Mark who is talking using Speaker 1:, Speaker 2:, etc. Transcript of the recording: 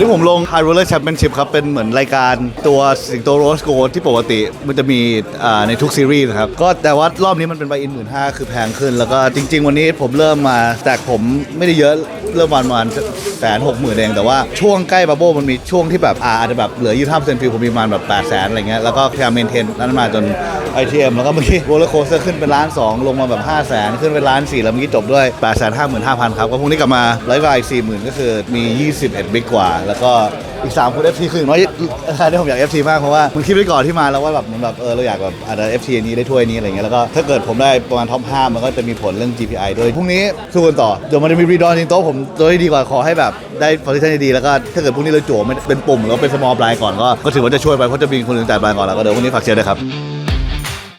Speaker 1: ที่ผมลง High Roller Championship ครับ เป็นเหมือนรายการตัวสิงโตโรสโกที่ปกติมันจะมีอ่าในทุกซีรีส์นะครับ ก็แต่ว่ารอบนี้มันเป็นใบอินหมื่นห้าคือแพงขึ้น แล้วก็จริง ๆ วันนี้ผมเริ่มมาแต่ผมไม่ได้เยอะเริ่มวันประมาณแสนหกหมื่นเอง แต่ว่าช่วงใกล้บับเบิ้ลมันมีช่วงที่แบบอาจจะแบบเหลือยี่ห้าเปอร์เซ็นต์ฟิลผมมีประมาณแบบแปดแสนอะไรเงี้ยแล้วก็พยายามเมนเทนนั้นมาจน ITM แล้วก็เมื่อกี้โรลเลอร์โคสเตอร์ขึ้นเป็นล้านสองลงมาแบบ5 0 0แสนขึ้นเป็นล้านสี่แล้วเมื่อกี้จบด้วย8 5 5 5 0 0 0ครับก็พรุ่งนี้กลับมาไลฟ์ไลฟ์สี่หมื่นก็คือมี21บิ๊กกว่าแล้วก็อีก 3 คน FT คืออย่างน้อยอันนี้ผมอยาก FT มากเพราะว่ามันคิดไว้ก่อนที่มาแล้วว่าแบบเหมือนแบบเออเราอยากแบบอาจจะ FT อันนี้ได้ถ้วยนี้อะไรเงี้ยแล้วก็ถ้าเกิดผมได้ประมาณท็อป5มันก็จะมีผลเรื่อง GPI ด้วยพรุ่งนี้สู้กันต่อเดี๋ยวมันจะมีรีดอนจริงโต๊ะผมตัวที่ดีกว่าขอให้แบบได้ฟอร์ t ชันดีๆแล้วก็ถ้าเกิดพรุ่งนี้เราจั่วไม่เป็นปุ่มแล้วเป็นสมอลปลายก่อนก็ก็ถือว่าจะช่วยไปเพราะจะมีคนอื่นจ่ายปลายก่อนแล้วก็เดี๋ยวพรุ่งนี้ฝากเชียร์ด้วยครับ